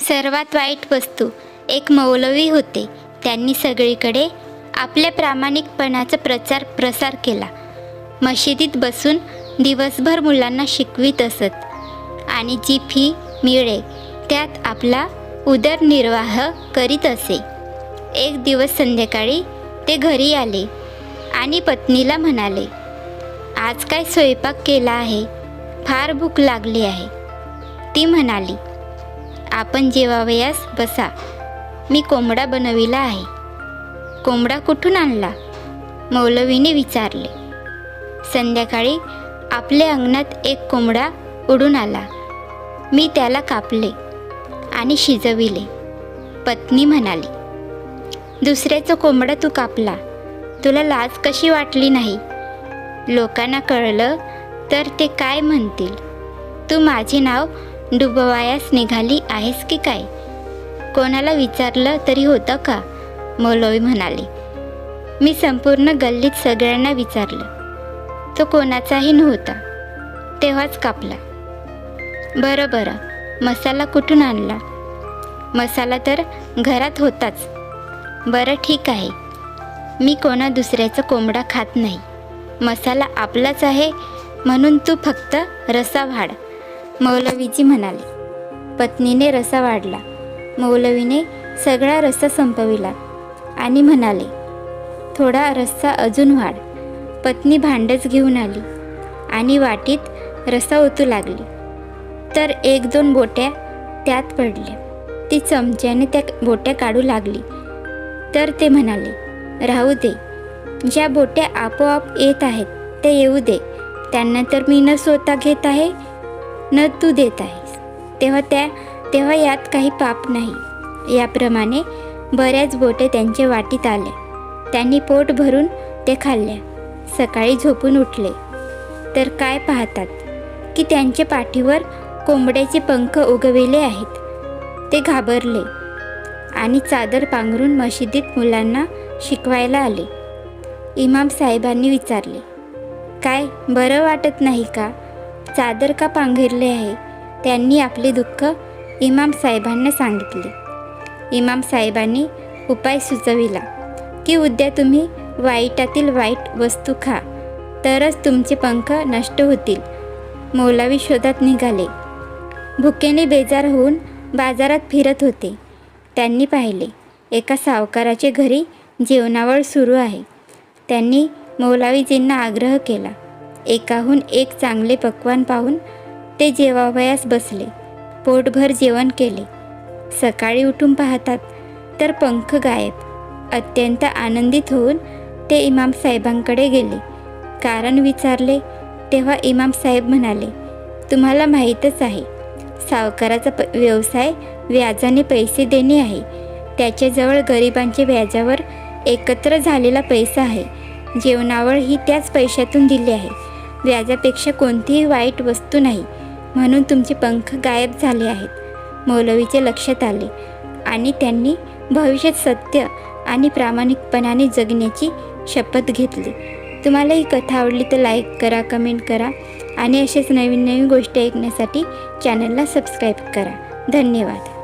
सर्वात वाईट वस्तू. एक मौलवी होते. त्यांनी सगळीकडे आपल्या प्रामाणिकपणाचा प्रचार प्रसार केला. मशिदीत बसून दिवसभर मुलांना शिकवित असत. आणि जी फी मिळे त्यात आपला उदरनिर्वाह करीत असे. एक दिवस संध्याकाळी ते घरी आले आणि पत्नीला म्हणाले आज काय स्वयंपाक केला आहे? फार भूक लागली आहे. ती म्हणाली आपण जेवावयास बसा. मी कोंबडा बनविला आहे. कोंबडा कुठून आणला? मौलवीने विचारले. संध्याकाळी आपल्या अंगणात एक कोंबडा उडून आला. मी त्याला कापले आणि शिजविले. पत्नी म्हणाली दुसऱ्याचा कोंबडा तू कापला. तुला लाज कशी वाटली नाही? लोकांना कळलं तर ते काय म्हणतील? तू माझे नाव डुबवायास निघाली आहेस की काय? कोणाला विचारलं तरी होतं का? मौलवी म्हणाले. मी संपूर्ण गल्लीत सगळ्यांना विचारलं. तो कोणाचाही नव्हता. तेव्हाच कापला. बरं बरं. मसाला कुठून आणला? मसाला तर घरात होताच. बरं ठीक आहे. मी कोणा दुसऱ्याचा कोंबडा खात नाही. मसाला आपलाच आहे म्हणून तू फक्त रसा वाढ मौलवीजी म्हणाले. पत्नीने रसा वाढला. मौलवीने सगळा रस्सा संपविला आणि म्हणाले थोडा रस्सा अजून वाढ. पत्नी भांडच घेऊन आली आणि वाटीत रस्सा ओतू लागली. तर एक दोन बोट्या त्यात पडल्या. ती चमच्याने त्या बोट्या काढू लागली. तर ते म्हणाले राहू दे. ज्या बोट्या आपोआप येत आहेत ते येऊ दे. त्यांना तर मी न स्वतः घेत आहे न तू देत आहेस. तेव्हा त्या तेव्हा यात काही पाप नाही. याप्रमाणे बऱ्याच बोटे त्यांच्या वाटीत आल्या त्यांनी पोट भरून ते खाल्ल्या सकाळी झोपून उठले. तर काय पाहतात? की त्यांच्या पाठीवर कोंबड्याचे पंख उगविले आहेत. ते घाबरले आणि चादर पांघरून मशिदीत मुलांना शिकवायला आले. इमाम साहेबांनी विचारले काय बरं वाटत नाही का? चादर का पांघरले आहे? त्यांनी आपले दुःख इमाम साहेबांना सांगितले. इमाम साहेबांनी उपाय सुचविला की उद्या तुम्ही वाईटातील वाईट वस्तू खा तरच तुमचे पंख नष्ट होतील. मौलावी शोधात निघाले. भुकेने बेजार होऊन बाजारात फिरत होते. त्यांनी पाहिले एका सावकाराचे घरी जेवणावळ सुरू आहे. त्यांनी मौलावीजींना आग्रह केला. एकाहून एक चांगले पक्वान पाहून ते जेवावयास बसले. पोटभर जेवण केले. सकाळी उठून पाहतात तर पंख गायब. अत्यंत आनंदित होऊन ते इमाम साहेबांकडे गेले. कारण विचारले तेव्हा इमाम साहेब म्हणाले तुम्हाला माहीतच आहे सावकाराचा प व्यवसाय व्याजाने पैसे देणे आहे. त्याच्याजवळ गरिबांच्या व्याजावर एकत्र झालेला पैसा आहे. जेवणावळ ही त्याच पैशातून दिली आहे. व्याजापेक्षा कोणतीही वाईट वस्तू नाही. म्हणून तुमचे पंख गायब झाले आहेत. मौलवीचे लक्षात आले आणि त्यांनी भविष्यात सत्य आणि प्रामाणिकपणाने जगण्याची शपथ घेतली. तुम्हाला ही कथा आवडली तर लाईक करा कमेंट करा आणि असेच नवीन नवीन गोष्टी ऐकण्यासाठी चॅनलला सबस्क्राईब करा. धन्यवाद.